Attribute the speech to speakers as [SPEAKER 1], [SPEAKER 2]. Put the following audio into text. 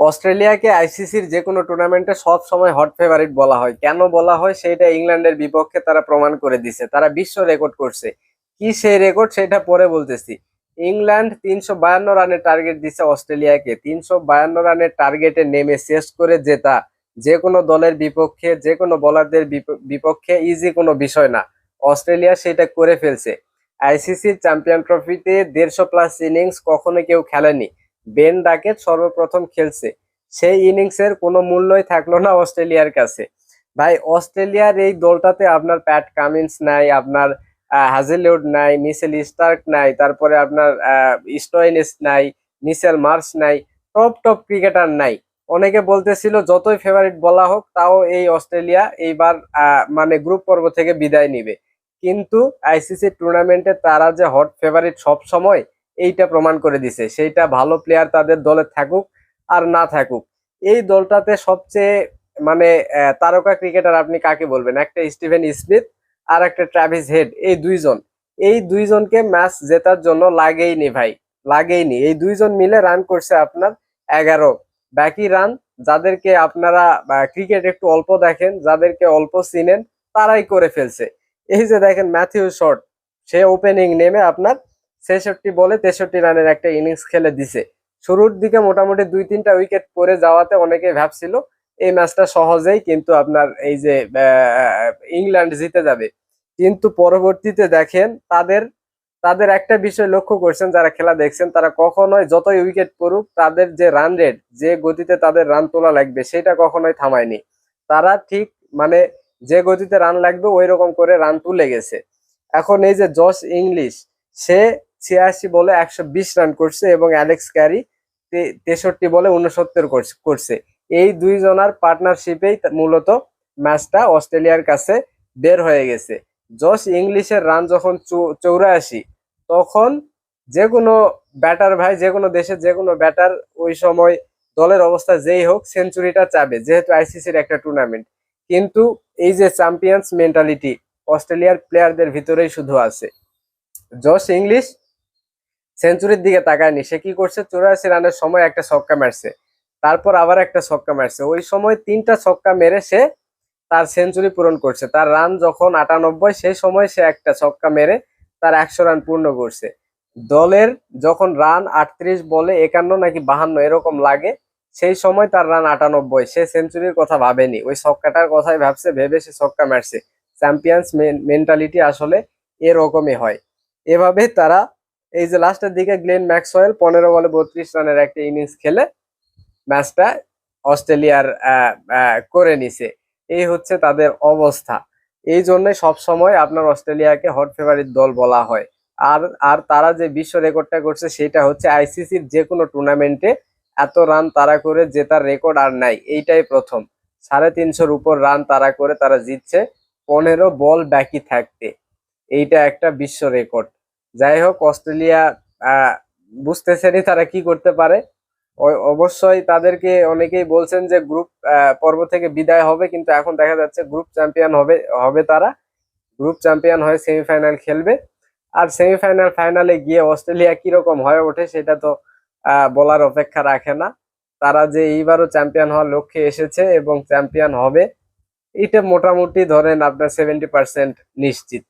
[SPEAKER 1] অস্ট্রেলিয়াকে আইসিসির যে কোনো টুর্নামেন্টে সব সময় হট ফেভারিট বলা হয়। কেন বলা হয়? সেটা ইংল্যান্ডের বিপক্ষে তারা প্রমাণ করে দিছে। তারা বিশ্ব রেকর্ড করছে। কি সেই রেকর্ড সেটা পরে বলতেছি। ইংল্যান্ড তিনশো বায়ান্ন রানের টার্গেট দিছে অস্ট্রেলিয়াকে। তিনশো বায়ান্ন রানের টার্গেটে নেমে শেষ করে জেতা যে কোনো দলের বিপক্ষে যে কোনো বোলারদের বিপ- বিপক্ষে ইজি কোনো বিষয় না। অস্ট্রেলিয়া সেটা করে ফেলছে। আইসিসির চ্যাম্পিয়ন ট্রফিতে দেড়শো প্লাস ইনিংস কখনো কেউ খেলেনি। বেন ডাকেট সর্বপ্রথম খেলছে। সেই ইনিংসের কোনো মূল্যই থাকল না অস্ট্রেলিয়ার কাছে। ভাই, অস্ট্রেলিয়ার এই দলটাতে আপনার প্যাট কামিন্স নাই, আপনার হাজেলিউড নাই, মিসেল স্টার্ক নাই, তারপরে আপনার স্টোয়েনিস নাই, মিসেল মার্স নাই, টপ টপ ক্রিকেটার নাই। অনেকে বলতেছিল যতই ফেভারিট বলা হোক, তাও এই অস্ট্রেলিয়া এইবার মানে গ্রুপ পর্ব থেকে বিদায় নিবে। কিন্তু আইসিসি টুর্নামেন্টে তারা যে হট ফেভারিট সব সময় এইটা প্রমাণ করে দিছে। সেইটা ভালো প্লেয়ার তাদের দলে থাকুক আর না থাকুক। এই দলটাতে সবচেয়ে মানে তারকা ক্রিকেটার আপনি কাকে বলবেন? একটা স্টিভেন স্মিথ আর একটা ট্রাভিস হেড এই দুইজন। এই দুইজনকে ম্যাচ জেতার জন্য লাগেইনি ভাই লাগেইনি এই দুইজন মিলে রান করছে আপনার এগারো। বাকি রান যাদেরকে আপনারা ক্রিকেট একটু অল্প দেখেন, যাদেরকে অল্প চিনেন, তারাই করে ফেলছে। এই যে দেখেন ম্যাথিউ শর্ট সে ওপেনিং নেমে আপনার ছেষট্টি বলে তেষট্টি রানের একটা ইনিংস খেলে দিছে। শুরুর দিকে মোটামুটি দুই, তিনটা উইকেট পরে যাওয়াতে অনেকে ভাবছিল এই ম্যাচটা সহজেই কিন্তু আপনার এই যে ইংল্যান্ড জিতে যাবে। কিন্তু পরবর্তীতে দেখেন তাদের তাদের একটা বিষয় লক্ষ্য করছেন যারা খেলা দেখছেন, তারা কখনোই যতই উইকেট পড়ুক তাদের যে রান রেট যে গতিতে তাদের রান তোলা লাগবে সেটা কখনোই থামায়নি। তারা ঠিক মানে যে গতিতে রান লাগবে ওই রকম করে রান তুলে গেছে। এখন এই যে জস ইংলিশ, সে ছিয়াশি বলে একশো বিশ রান করছে এবং অ্যালেক্স ক্যারি তেষট্টি বলে উনসত্তর করছে- এই দুইজনার পার্টনারশিপেই মূলত ম্যাচটা অস্ট্রেলিয়ার কাছে বের হয়ে গেছে। জস ইংলিশের রান যখন চৌরাশি, তখন যে কোনো ব্যাটার ভাই যে কোনো দেশের যে কোনো ব্যাটার ওই সময় দলের অবস্থা যেই হোক সেঞ্চুরিটা চাবে, যেহেতু আইসিসির একটা টুর্নামেন্ট কিন্তু এই যে চ্যাম্পিয়ন্স মেন্টালিটি অস্ট্রেলিয়ার প্লেয়ারদের ভিতরেই শুধু আছে। জস ইংলিশ সেঞ্চুরির দিকে তাকায়নি। সে কি করছে? চৌরাশি রানের সময় একটা ছক্কা মারছে। তারপর আবার একটা ছক্কা মারছে। ওই সময় তিনটা ছক্কা মেরে সে তার সেঞ্চুরি পূরণ করছে। তার রান যখন আটানব্বই, সেই সময় সে একটা ছক্কা মেরে তার একশো রান পূর্ণ করছে। দলের যখন রান আটত্রিশ বলে একান্ন নাকি বাহান্ন এরকম লাগে, সেই সময় তার রান আটানব্বই। সে সেঞ্চুরির কথা ভাবেনি। ওই ছক্কাটার কথাই ভাবছে, ভেবে সে ছক্কা মারছে। চ্যাম্পিয়ন্স মেন্টালিটি আসলে এরকমই হয়। এভাবে তারা এই যে লাস্টের দিকে গ্লেন ম্যাক্সওয়েল, পনেরো বলে বত্রিশ রানের একটা ইনিংস খেলে ম্যাচটা অস্ট্রেলিয়ার করে নিছে। এই হচ্ছে তাদের অবস্থা। এই জন্য সব সময় আপনার অস্ট্রেলিয়াকে হট ফেভারিট দল বলা হয়। আর আর তারা যে বিশ্ব রেকর্ডটা করছে, সেটা হচ্ছে আইসিসির যে কোনো টুর্নামেন্টে এত রান তারা করে জেতার রেকর্ড আর নাই। এইটাই প্রথম। সাড়ে তিনশোর উপর রান তারা করে তারা জিতছে। পনেরো বল বাকি থাকতে। এইটা একটা বিশ্ব রেকর্ড যাই হোক অস্ট্রেলিয়া আহ, বুঝতেছেনই তারা কি করতে পারে। অবশ্যই তাদেরকে অনেকেই বলছেন যে গ্রুপ পর্ব থেকে বিদায় হবে কিন্তু এখন দেখা যাচ্ছে গ্রুপ চ্যাম্পিয়ন হবে হবে তারা। গ্রুপ চ্যাম্পিয়ন হয়ে সেমিফাইনাল খেলবে। আর সেমিফাইনাল ফাইনালে গিয়ে অস্ট্রেলিয়া কীরকম হয়ে ওঠে সেটা তো বলার অপেক্ষা রাখে না। তারা যে এইবারও চ্যাম্পিয়ন হওয়ার লক্ষ্যে এসেছে এবং চ্যাম্পিয়ন হবে এটা মোটামুটি ধরেন আপনার সেভেন্টি পার্সেন্ট নিশ্চিত।